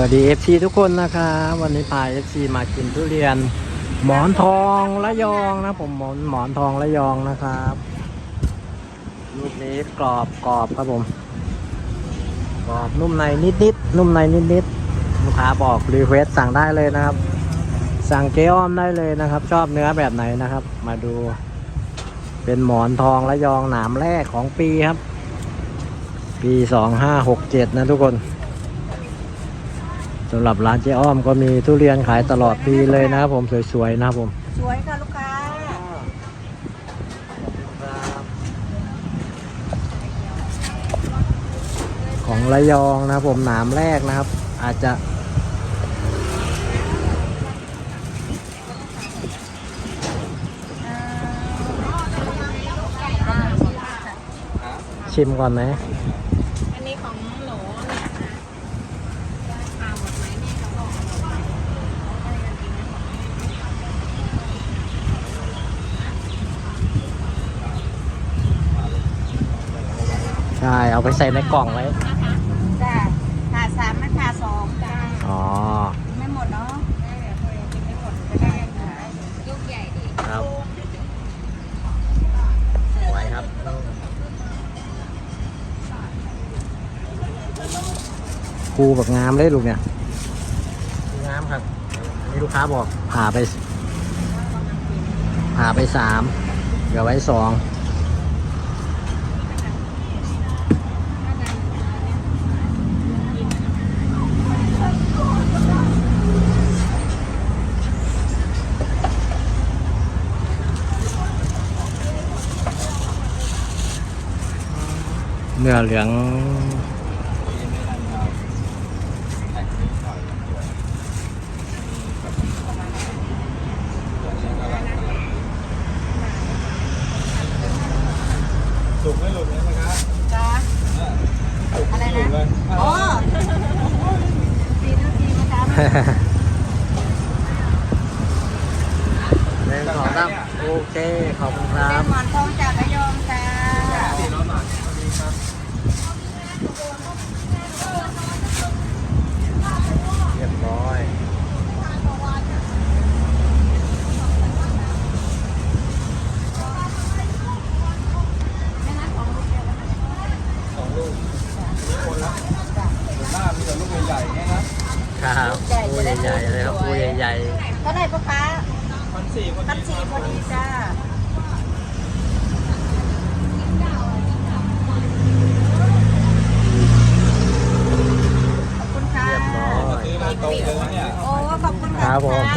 วัสดี FC ทุกคนนะครับวันนี้พา FC มากินทุเรียน หมอนทองระยองนะผมหมอนหมอนทองระยองนะครับลูกนี้กรอบกรอบครับผมกรอบนุ่มในนิดนิดนุ่มในนิดนิดลูกค้าบอกรีเควสสั่งได้เลยนะครับ สั่งเจ๊อ้อมได้เลยนะครับ ชอบเนื้อแบบไหนนะครับ มาดู เป็นหมอนทองระยองหนามแรกของปีครับ ปีสองห้าหกเจ็ดนะทุกคน สำหรับร้านเจ๊อ้อมก็มีทุเรียนขายตลอดปีเลยนะครับผมสวยๆนะครับผมสวยค่ะลูกค้าของระยองนะครับผมหนามแรกนะครับ อาจจะชิมก่อนไหม อันนี้ของหนูเนี่ยค่ะหมดไหมเนี่ยเขาบอก ใช่ เอาไปใส่ในกล่องไว้ จ้าขาดสามไม่ขาดสองจ้าอ๋อ ไม่หมดเนาะกินไม่หมดก็ได้ค่ะลูกใหญ่ดีครับสวยครับคูแบบงามเลยลูกเนี่ย งามครับนี่ลูกค้าบอกผ่าไปผ่าไปสามเหลือไว้สอง เนื้อเหลืองสุกไม่หลุดเลยนะครับจ้าอะไรหลุดเลนะยอ๋อตีนาทีนะคะหนึ่งสองสามโอเค ขอบคุณครัเป็บนหมอนทองจากระยองจ้า สี่ร้อยบาทพอดีครับ เรียบร้อย สองลูกมีคนละส่วนมากมีแต่ลูกใหญ่ๆเนี่ยนะครับ ปูใหญ่ๆเลยครับปูใหญ่ เท่าไหร่พ่อค้าพันสี่พอพันดีสี่พอดีจ้าขอบคุณค่ะๆเรียบร้อยซื้อมาตรงเลยนะเนี่ยโอ้ขอบคุณคค่ะรับผมก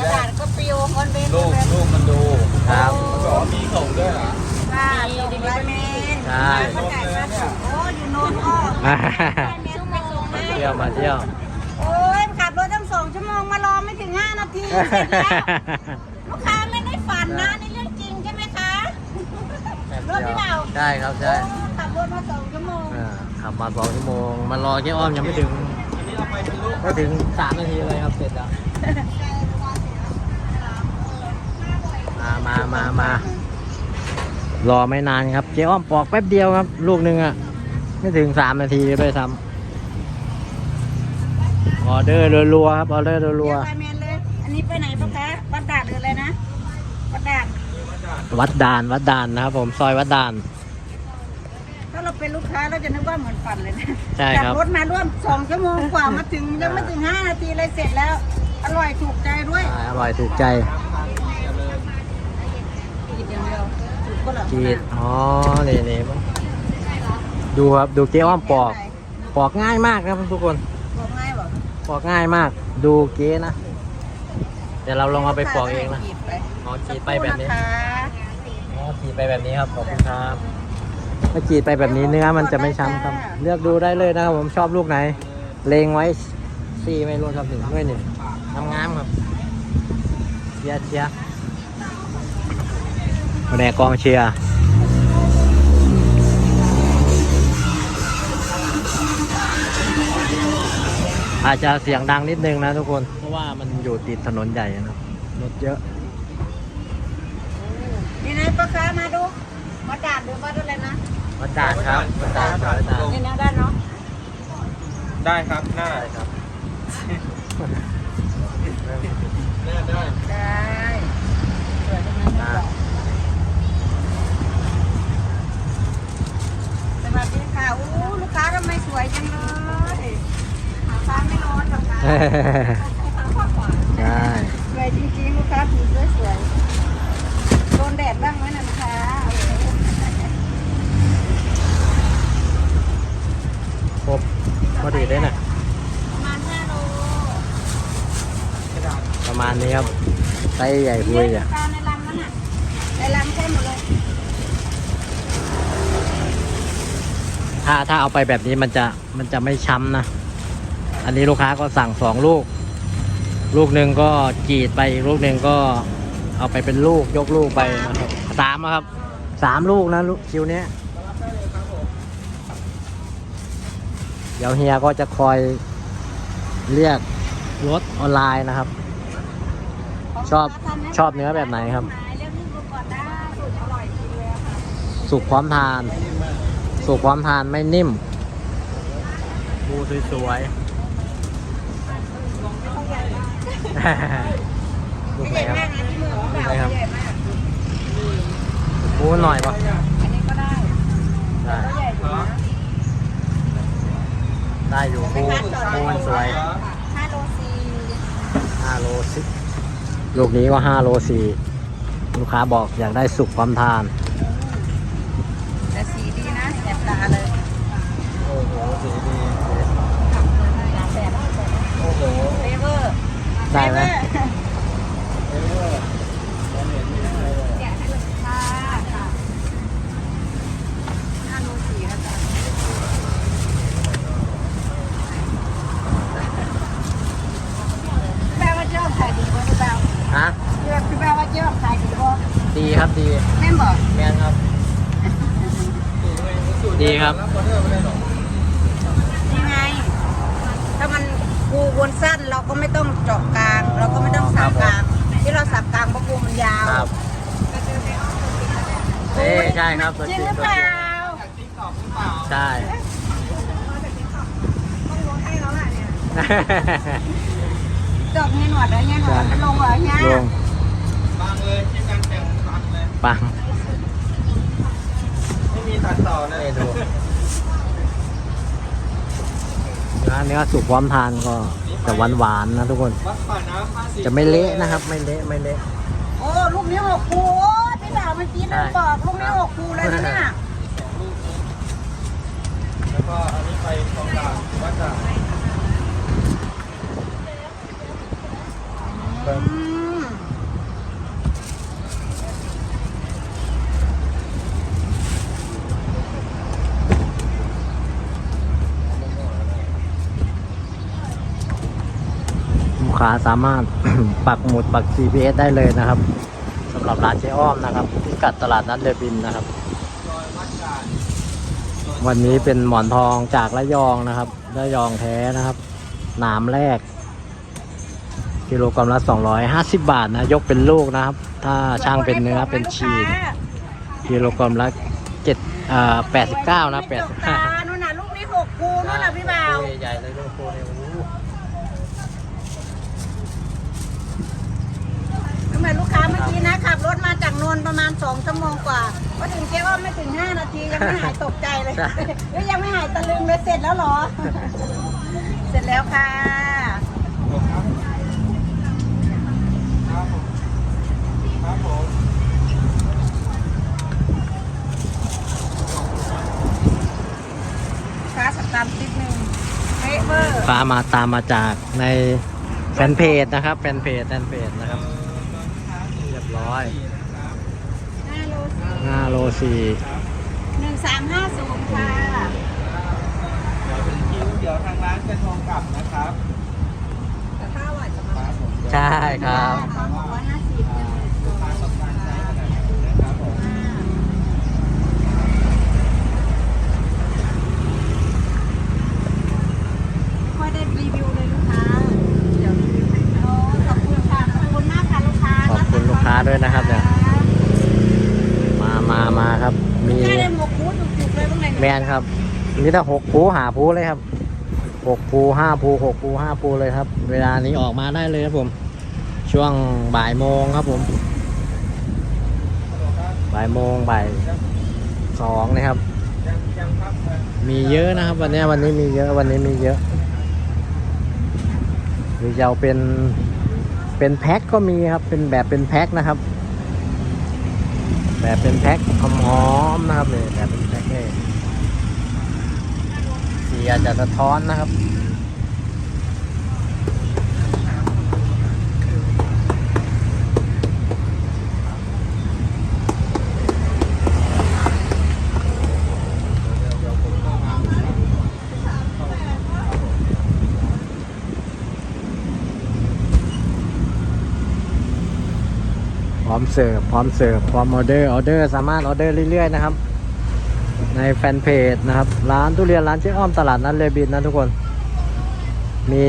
ระดาษก็ปลิวคนเบนลูกลูกมันดูครับมันบอกว่ามีส่งด้วยเหรอค่ะส่งไลน์เมนใช่มาจ่ายค่าส่งโอ้อยู่โน่นอ้อมาเมนไปส่งให้เที่ยวมาเที่ยว ทีเสร็จแล้วลูกค้าไม่ได้ฝันนะนี่เรื่องจริงใช่ไหมคะรถพี่เบาใช่ครับใช่โอ้ขับรถมาสองชั่วโมงอ่าขับมาสองชั่วโมงมารอเจ๊อ้อมยังไม่ถึงอันนี้เอาไปเป็นลูกไม่ถึงสามนาทีเลยครับเสร็จแล้วมามามา มารอไม่นานครับ เจ๊อ้อมปอกแป๊บเดียวครับ ลูกหนึ่งอะ ไม่ถึงสามนาทีเลยซ้ำออเดอร์รัวๆครับออเดอร์รัเรีวยกไล น์เมนเลยอันนี้ไปไหนปะคะวัดดาดหรืออะไรนะวัดดาดๆวัดดานวัดดานนะครับผมซอยวัดดาน ถ้าเราเป็นลูกค้าเราจะนึกว่าเหมือนฝันเลยนะใช่ครับ ขัรถมาร่วมสองชั่วโมงกว่ามาถึงยังไม่ถึงห้านาทีเลยเสร็จแล้ว อร่อยถูกใจด้วยใช่อร่อยถูกใจกินอย่างเดียวถูกก็เหรอกีดอ๋อนี่นี่ดูครับดูเจ๊อ้อมปอก ปอกง่ายมากครับทุกคนบอกง่ายบอกปอกง่ายมาก ดูเก๊นะเดี๋ยวเราลองเอาไปปอกเองนะขีดไปอ๋อขีดไปแบบนี้สักครู่ะคะอ๋อขีดไปแบบนี้ครับขอบคุณครับถ้าขีดไปแบบนี้เนื้อมันจะไม่ช้ำครับ เลือกดูได้เลยนะครับผมชอบลูกไหน เลงไว้สี่ไม่รู้ครับหนึ่งด้วยหนึ่งงามๆครับเชียร์เชียร์แผนกกองเชียร์ อาจจะเสียงดังนิดนึงนะทุกคน เพราะว่ามันอยู่ติดถนนใหญ่นะครับรถเยอะ นี่นะป้าค้ามาดูวัดดาดหรือวัดอะไรนะวัดด่านครับวัดด่านวัดด่านนี่นะด้านเนาะได้ครับได้ใช่ครับได้ได้ได้สวยตรงนั้นนะสวัสดีค่ะอู้ลูกค้าทำไมสวยจังเลย หาฟ้าไม่ร้อนหรอกคะใช่สวยจริงๆลูกค้าถือสวยสวยๆโดนแดดบ้างไหมนะลูกค้าครบพอดีเลยนะประมาณ5โลประมาณนี้ครับไส้ใหญ่พุยอะปลาในลำนั่นน่ะในลำใช่หมดเลยถ้าถ้าเอาไปแบบนี้มันจะมันจะไม่ช้ำนะ อันนี้ลูกค้าก็สั่งสองลูก ลูกหนึ่งก็กรีดไปอีกลูกหนึ่งก็เอาไปเป็นลูกยกลูกไปนะครับสามอะครับสามลูกนะลูกคิวเนี้ยเดี๋ยวเฮียก็จะคอยเรียกรถออนไลน์นะครับ ชอบชอบเนื้อแบบไหนครับ สุกพร้อมทาน สุกพร้อมทานไม่นิ่มปูสวยๆ ลูกไหนใหญ่ครับมากนะที่มือของเราไหนครับใหญ่มากปูหน่อยปะอันนี้ก็ได้ได้ก็ใหญ่อยู่นะได้อยู่ปูปูมันสวยห้าโลสี่ห้าโลสิลูกนี้ก็ห้าโลสี่ลูกค้าบอกอยากได้สุกพร้อมทานแต่สีดีนะแสบตาเลยโอ้โหสีดี แสบ โอ้โห เฟเวอร์ ได้ไหมเออเราเห็นนี่เลยแกะให้เลยค่ะค่ะห้าโลสี่นะจ๊ะแปลว่าเจ้าขายดีกว่าพี่แปลฮะพี่แปลว่าเจ้าขายดีกว่าดีครับดีแม่นบอกแมนครับ ดีครับ รับออเดอร์ไม่ได้หรอก ยังไง ถ้ามันกู วนสั้นเราก็ไม่ต้องเจาะกลาง เราก็ไม่ต้องสับกลาง ที่เราสับกลางเพราะกูมันยาวครับเอ้ใช่ครับตัวจริจงริงหรือตัวเปจริล่างติ๊กตอกหรือเปล่าใช่ต้องลงให้แล้วล่ะเนี่ยจบเงี้ยหนวดแล้วเงี้ยหนวดมันลงเหรอเงี้ยลงบางเลยคลิปการแต่งตัดเลยปังไม่มีตัดต่อนะให้ดูเนื้อเนื้อสุกพร้อมทานก็ จะหวานหวานๆนะทุกคนวัดป่าน้ำห้าสิบจะไม่เละนะครับ ไม่เละไม่เละโอ้ลูกนี้หกคูโอ้พี่บ่าวเมื่อกี้นั่นบอกลูกนี้หกคูเลยนะเนี่ยแล้วก็อันนี้ไปคลองด่านวัดด่าน อืม ลูก ค้าสามารถ ปักหมุดปัก GPS ได้เลยนะครับสำหรับร้านเจ๊อ้อมนะครับพิกัดตลาดนัดเรือบินนะครับซอยวัดด่านวันนี้เป็นหมอนทองจากระยองนะครับระยองแท้นะครับหนามแรก กิโลกรัมละ 250 บาทนะยกเป็นลูกนะครับ ถ้าช่างเป็นเนื้อเป็นชีสกิโลกรัมละ7อ่า89นะลูกนี้จกตา85นู่นน่ะลูกนี้หกคูนู่นน่ะพี่บ่าวใหญ่เลยลูกโคเนี่ยโอ้โหทำไมลูกค้าเมื่อกี้นะขับรถมาจากนนท์ประมาณสองชั่วโมงกว่าพอถึงเจ๊อ้อมไม่ถึงห้านาทียังไม่หายตกใจเลยแล้วยังไม่หายตะลึงเลยเสร็จแล้วเหรอ เสร็จแล้วค่ะครับผมลูกค้าสับตามติดหนึ่งเฟเวอร์ ฟ้ามาตามมาจากในแฟนเพจนะครับ แฟนเพจแฟนเพจนะครับเรียบร้อยห้าโลสี่5โล4หนึ่งสามห้าศูนย์ค่ะเดี๋ยวเป็นคิวเดี๋ยวทางร้านจะโทรกลับนะครับแต่ข้าวอะจะคมารับผมใช่ครับสองร้อยห้าสิบ ลูกค้าต้องการใช้ขนาดไหนนะครับผม ค่อยได้รีวิวเลยลูกค้า เดี๋ยวรีวิวให้โอ้ขอบคุณค่ะ ขอบคุณมากค่ะลูกค้า ขอบคุณลูกค้าด้วยนะครับเนี่ย มามามาครับ มีแค่ได้หมกคูดจุกๆเลยตรงไหนแมนครับมีแต่หกผูหาผูเลยครับหกภูห้าภูหกภูห้าภูเลยครับ เวลานี้ออกมาได้เลยครับผม ช่วงบ่ายโมงครับผม บ่ายโมงบ่ายสองนะครับ มีเยอะนะครับ วันนี้วันนี้มีเยอะวันนี้มีเยอะหรือจะเอาเป็นเป็นแพ็คก็มีครับ เป็นแบบเป็นแพ็คนะครับ แบบเป็นแพ็คหอมๆนะครับเลยแบบเป็นแพ็คเลย สีอาจจะสะท้อนนะครับ พร้อมเสิร์ฟพร้อมเสิร์ฟพร้อมออเดอร์ออเดอร์สามารถออเดอร์เรื่อยๆนะครับ ในแฟนเพจนะครับ ร้านทุเรียนร้านเจ๊อ้อมตลาดนัดเลบินนะทุกคน มี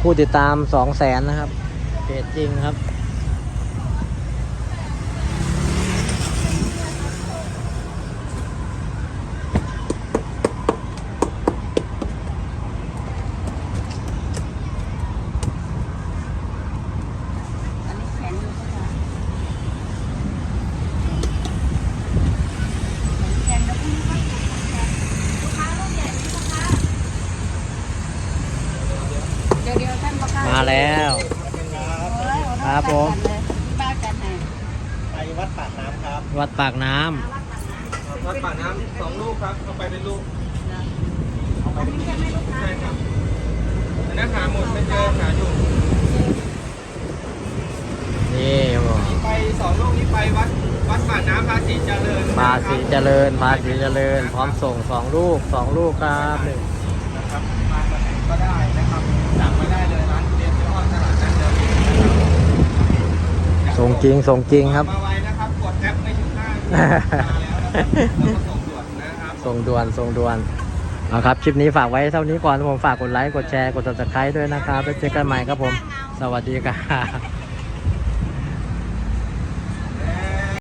ผู้ติดตามสองแสนนะครับเพจจริงครับ อันนี้แข็งอยู่ค่ะแข็งแล้วพรุ่งนี้ก็สุกค่ะลูกค้าลูกใหญ่ไหมลูกค้าเดี๋ยวเดี๋ยวท่านประกาศ มาแล้ว ครับผม ที่บ้านกันไหน ไปวั ดปากน้ำครับวัดปากน้ำวัดปากน้ำสองลูกครับเอาไปเป็นลูกอันนี้ใช่ไหมลูกค้าใช่ครับอันนั้นหาหมดไม่เจอหาอยู่นี่ครับผมนี่ไปสองลูกนี้ไปวัดวัดปากน้ำภาษีเจริญภาษีเจริญภาษีเจริญ พร้อมส่งสองลูกสองลูกครับนี่นะครับมาจากไหนก็ได้นะครับสั่งไม่ได้เลยร้านเรียนเจ้าอ้อนตลาดนัดเดิมส่งจริงส่งจริงครับ ส่งด่วนส่งด่วนนเอาครับ คลิปนี้ฝากไว้เท่านี้ก่อนผมฝากกดไลค์ กดแชร์ กดติดตามด้วยนะครับ แล้วเจอกันใหม่ครับผม สวัสดีครับ